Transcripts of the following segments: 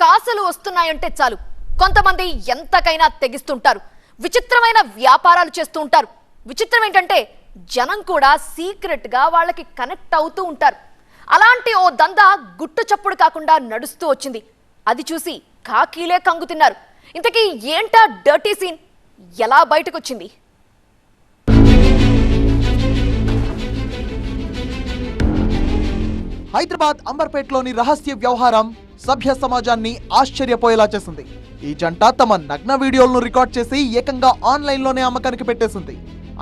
కాసులు వస్తున్నాయంటే చాలు. కొంతమంది ఎంతకైనా తెగిస్తుంటారు. విచిత్రమైన వ్యాపారాలు చేస్తూ ఉంటారు. విచిత్రం ఏంటంటే జనం కూడా సీక్రెట్గా వాళ్ళకి కనెక్ట్ అవుతూ ఉంటారు. అలాంటి ఓ దందా గుట్టు చప్పుడు కాకుండా నడుస్తూ వచ్చింది. అది చూసి కాకీలే కంగుతిన్నారు. ఇంతకీ ఏంటా డర్టీ సీన్? ఎలా బయటకొచ్చింది? హైదరాబాద్ అంబర్పేటలోని రహస్య వ్యవహారం సభ్య సమాజాన్ని ఆశ్చర్యపోయేలా చేసింది. ఈ జంట తమ నగ్న వీడియోలను రికార్డ్ చేసి ఏకంగా ఆన్లైన్లోనే అమ్మకానికి పెట్టేసింది.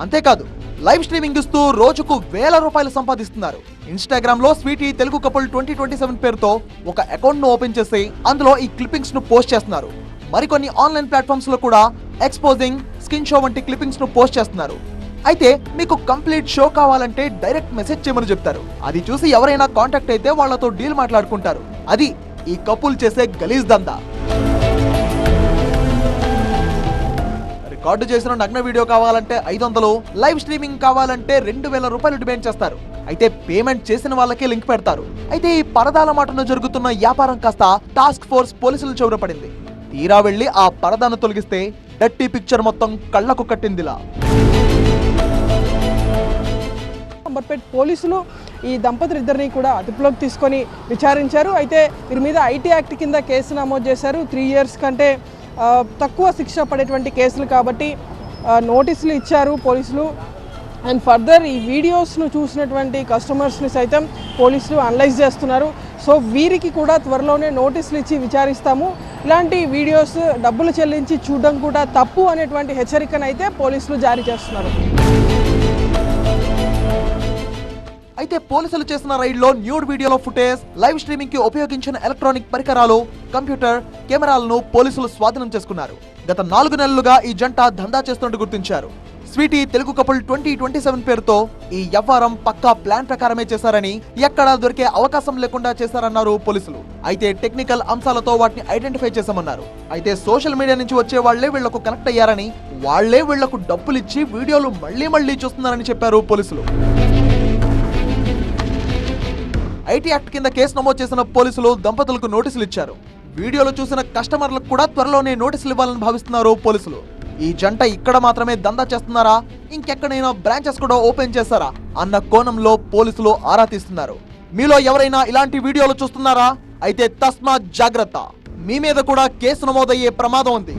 అంతేకాదు లైవ్ స్ట్రీమింగ్ ఇస్తూ రోజుకు వేల రూపాయలు సంపాదిస్తున్నారు. ఇన్స్టాగ్రామ్లో sweety Telugu couple twenty twenty seven పేరుతో ఒక అకౌంట్ను ఓపెన్ చేసి అందులో ఈ క్లిప్పింగ్స్ను పోస్ట్ చేస్తున్నారు. మరికొన్ని ఆన్లైన్ ప్లాట్ఫామ్స్లో కూడా ఎక్స్పోజింగ్ స్కిన్ షో వంటి క్లిప్పింగ్స్ను పోస్ట్ చేస్తున్నారు. అయితే మీకు కంప్లీట్ షో కావాలంటే డైరెక్ట్ మెసేజ్ చేయమని చెప్తారు. అది చూసి ఎవరైనా కాంటాక్ట్ అయితే వాళ్ళతో డీల్ మాట్లాడుకుంటారు. అది ఈ కపుల్ చేసే గలీజ్ దందా. రికార్డు చేసిన నగ్న వీడియో కావాలంటే ఐదు వందలు లైవ్ స్ట్రీమింగ్ కావాలంటే రెండు వేల రూపాయలు డిమాండ్ చేస్తారు. అయితే పేమెంట్ చేసిన వాళ్ళకే లింక్ పెడతారు. అయితే ఈ పరదాల మాటను జరుగుతున్న వ్యాపారం కాస్త టాస్క్ ఫోర్స్ పోలీసులు చెవుర పడింది. తీరా వెళ్ళి ఆ పరదాను తొలగిస్తే డట్టి పిక్చర్ మొత్తం కళ్ళకు కట్టిందిలా. అంబర్పేట్ పోలీసులు ఈ దంపతులిద్దరిని కూడా అదుపులోకి తీసుకొని విచారించారు. అయితే వీరి మీద ఐటీ యాక్ట్ కింద కేసు నమోదు చేశారు. త్రీ ఇయర్స్ కంటే తక్కువ శిక్ష పడేటువంటి కేసులు కాబట్టి నోటీసులు ఇచ్చారు పోలీసులు. అండ్ ఫర్దర్ ఈ వీడియోస్ను చూసినటువంటి కస్టమర్స్ని సైతం పోలీసులు అనలైజ్ చేస్తున్నారు. సో వీరికి కూడా త్వరలోనే నోటీసులు ఇచ్చి విచారిస్తాము. ఇలాంటి వీడియోస్ డబ్బులు చెల్లించి చూడడం కూడా తప్పు అనేటువంటి హెచ్చరికనైతే పోలీసులు జారీ చేస్తున్నారు. అయితే పోలీసులు చేసిన రైడ్లో న్యూడ్ వీడియోలో ఫుటేజ్ లైవ్ స్ట్రీమింగ్కి ఉపయోగించిన ఎలక్ట్రానిక్ పరికరాలు కంప్యూటర్ కెమెరాలను పోలీసులు స్వాధీనం చేసుకున్నారు. గత నాలుగు నెలలుగా ఈ జంట దందా చేస్తున్నట్టు గుర్తించారు. Sweety Telugu couple twenty twenty seven పేరుతో ఈ వ్యవహారం పక్కా ప్లాన్ ప్రకారమే చేశారని ఎక్కడా దొరికే అవకాశం లేకుండా చేశారన్నారు పోలీసులు. అయితే టెక్నికల్ అంశాలతో వాటిని ఐడెంటిఫై చేశామన్నారు. అయితే సోషల్ మీడియా నుంచి వచ్చే వాళ్ళే వీళ్ళకు కనెక్ట్ అయ్యారని వాళ్ళే వీళ్ళకు డబ్బులిచ్చి వీడియోలు మళ్ళీ మళ్ళీ చూస్తున్నారని చెప్పారు పోలీసులు. ఐటీ యాక్ట్ కింద కేసు నమోదు చేసిన పోలీసులు దంపతులకు నోటీసులు ఇచ్చారు. వీడియోలో చూసిన కస్టమర్లకు కూడా త్వరలోనే నోటీసులు ఇవ్వాలని భావిస్తున్నారు పోలీసులు. ఈ జంట ఇక్కడ మాత్రమే దందా చేస్తున్నారా? ఇంకెక్కడైనా బ్రాంచెస్ కూడా ఓపెన్ చేస్తారా అన్న కోణంలో పోలీసులు ఆరా తీస్తున్నారు. మీలో ఎవరైనా ఇలాంటి వీడియోలు చూస్తున్నారా? అయితే తస్మాత్ జాగ్రత్త. మీ మీద కూడా కేసు నమోదయ్యే ప్రమాదం ఉంది.